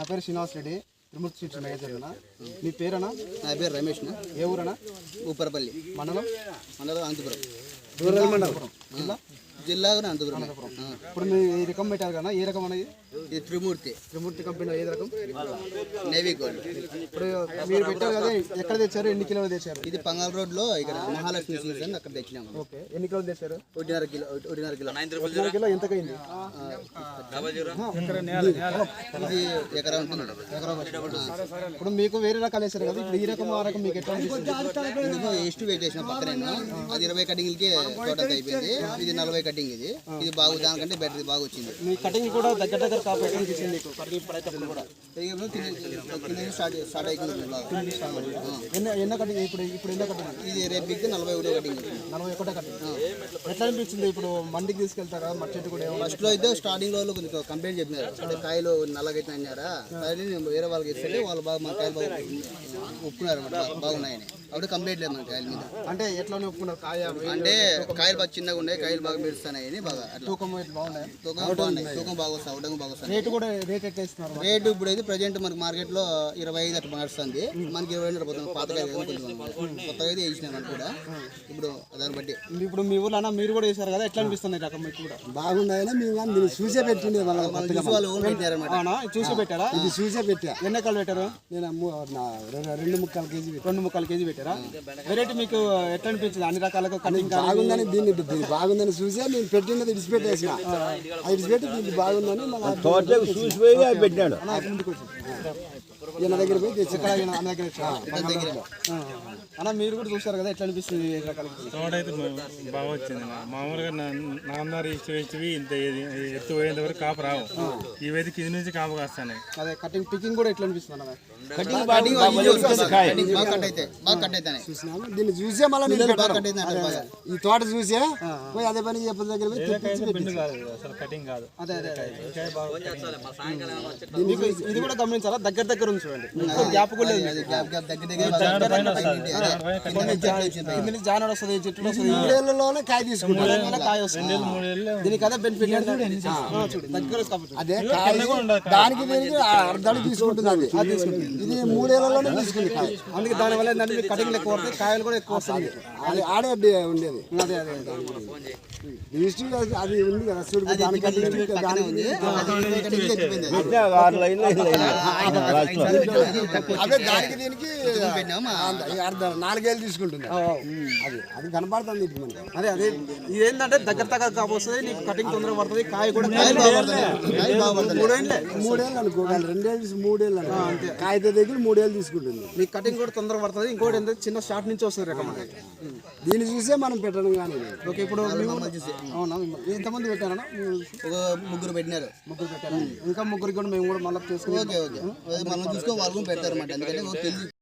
నా పేరు శ్రీనివాస్ రెడ్డి తిరుమల స్వీట్స్ మేనేజర్నా మీ పేరేనా నా పేరు రమేష్ ఏ ఊరనా ఊపరపల్లి. మండలం? మండలం అనంతపురం. జిల్లా? జిల్లా? కూడా అనంతపురం. ఇప్పుడు మీరు ఈ రకం పెట్టారు కదా ఏ రకం అనేది? ఇది త్రిమూర్తి. త్రిమూర్తి కంపెనీలో ఏ రకం? నేవీ గోల్డ్ ఇప్పుడు మీరు పెట్టారు కదా ఎక్కడ తెచ్చారు ఎన్ని కిలోలు తెచ్చారు? ఇది పంగాల్ రోడ్లో ఇక్కడ మహాలక్ష్మి స్వీట్స్ అని అక్కడ తెచ్చినాము ఓకే ఎన్ని కిలోలు తెచ్చారు? ఒకటిన్నర కిలో ఒకటిన్నర కిలో. కిలో ఎంతకైంది ఇది ఎకరా ఉంటుంది. ఇప్పుడు మీకు వేరే రకాలు వేశారు కదా ఇప్పుడు ఈ రకం ఆ రకం మీకు ఎట్లా ఇందులో ఎస్ట్ వెయిట్ చేసిన పక్కన అది ఇరవై కటింగ్లకి టోటల్ అయిపోయింది. ఇది నలభై కటింగ్ ఇది. ఇది బాగు దానికంటే బెటర్ బాగా వచ్చింది. మీ కటింగ్ కూడా దగ్గర దగ్గర అనిపిస్తుంది మీకు పడేటప్పుడు కూడా. స్టార్ట్ స్టార్ట్ అయిపోయింది ఎన్న ఎన్న కటింగ్ ఇప్పుడు ఇప్పుడు ఎన్న కటింగ్ ఇది రేపు నలభై ఒకటో కటింగ్ నలభై ఒకటో కటింగ్ ఎట్లా అనిపించింది ఇప్పుడు మండికి తీసుకెళ్తారా మర్చెట్ కూడా ఫస్ట్లో అయితే స్టార్టింగ్లో కొంచెం కంప్లైంట్ చెప్పినారు. అంటే కాయలు నల్లగైతే అన్నారా? కాయలు నేను వేరే వాళ్ళకి ఇస్తే వాళ్ళు బాగా మన కాయలు బాగా ఒప్పుకున్నారు అన్నమాట. బాగున్నాయని. అప్పుడు కంప్లైంట్ లేదు మన కాయల మీద. అంటే ఎట్లా ఒప్పుకున్నారు? కాయ అంటే కాయలు బాగా చిన్నగా ఉన్నాయి కాయలు బాగా మెరుస్తున్నాయని బాగా తూకం బాగున్నాయి? తూకం బాగా వస్తాయి అవడం బాగా వస్తాయి రేటు కూడా రేట్ ఎట్లా ఇస్తున్నారు రేటు ఇప్పుడు అయితే ప్రజెంట్ మనకి మార్కెట్లో ఇరవై ఐదు అట్లా నడుస్తుంది. మనకి ఇరవై రెండు పోతుంది. కొంచెం కొత్తగా అయితే వేసినాం మనకు కూడా. ఇప్పుడు దాన్ని బట్టి. ఇప్పుడు మీ ఊర్లో అన్న మీరు కూడా వేశారు కదా? ఎట్లా అనిపిస్తుంది ఈ రకం మీకు కూడా? బాగున్నాయని మేము చూసే పెట్టిండే వాళ్ళ మన. చూసి పెట్టారా? ఇది చూసే పెట్టా. ఎన్ని ఎకరాలు పెట్టారు? నేను రెండు- ముక్కలు కేజీ రెండు ముక్కలు కేజీ పెట్టారా? వెరైటీ మీకు ఎట్లా అనిపించింది? అన్ని రకాలుగా కటింగ్ బాగుందని దీన్ని బాగుందని చూసే నేను పెట్టినది ఇడిచిపెట్టేసిన అది ఇడిచిపెట్టి దీన్ని బాగుందని మళ్ళీ తోటకు చూసిపోయి అవి పెట్టినాడు ఈయన దగ్గర పోయి తెచ్చి ఇక్కడ ఈయన అన్న దగ్గర. అన్న మీరు కూడా చూసారు కదా ఎట్లా అనిపిస్తుంది తోట అయితే బా- బాగా వచ్చింది. నా- మామూలుగా నా- నాన్నగారు ఇచ్చి ఇచ్చివి ఇంత ఇది- ఎత్తు పోయేంత వరకు కాపు రావు. ఇవైతే కింది నుంచి కాపు కాస్తాయి అదే కటింగ్ పికింగ్ కూడా ఎట్లా అనిపిస్తుంది అన్న? కటింగ్ బాగా కట్ అయితే బాగా కట్ అవుతాయి చూసినాము దీన్ని చూసే మళ్ళీ నేను పెట్టాను. ఈ తోట చూసే పోయి అదే పని దగ్గర ఇది కూడా గమనించాలా? దగ్గర దగ్గర ఉంది చూడండి. గ్యాప్ కూడా లేదు వస్తుంది. చెట్టు వస్తుంది. మూడేళ్ళలోనే కాయ మూడేళ్ళ కాయ వస్తుంది. దీనికి అదే బెనిఫిట్ దగ్గర అదే కాయ దానికి దీనికి అర్ధాలు తీసుకుంటుంది అది. ఇది మూడేళ్ళలోనే తీసుకుంది కాయ. అందుకే దాని వల్ల ఏంటంటే కటింగ్ ఎక్కువ కాయలు కూడా ఎక్కువ వస్తుంది ఆడే అడ్డే ఉండేది అదే. అదే అదే. రిజిస్టర్ అది ఉంది కదా చూడు దానికి అది ఉంది, దానికి దానికి అర్ధ నాలుగేళ్ళు తీసుకుంటుంది అది అది కనపడుతుంది ఇప్పుడు మనకి అదే అదే ఇది ఏంటంటే దగ్గర దగ్గర కాపోతుంది నీకు కటింగ్ తొందరగా పడుతుంది కాయ కూడా మూడేళ్ళే మూడేళ్ళు అనుకో కానీ రెండేళ్ళు మూడేళ్ళు అనుకో కాగిత దగ్గర మూడేళ్ళు తీసుకుంటుంది మీకు కటింగ్ కూడా తొందరగా పడుతుంది ఇంకోటి ఏంటంటే చిన్న షార్ట్ నుంచి వస్తుంది రకం. దీన్ని చూసే మనం పెట్టడం కానీ ఓకే ఇప్పుడు అవునా? ఎంతమంది ఊరు? ఒక ముగ్గురు పెట్టినారు. ముగ్గురు పెట్టారా? ఇంకా ముగ్గురికి కూడా మేము కూడా మళ్ళీ చేసుకుని ఓకే. ఓకే మనం చూసుకో వాళ్ళు పెడతారు అన్నమాట ఎందుకంటే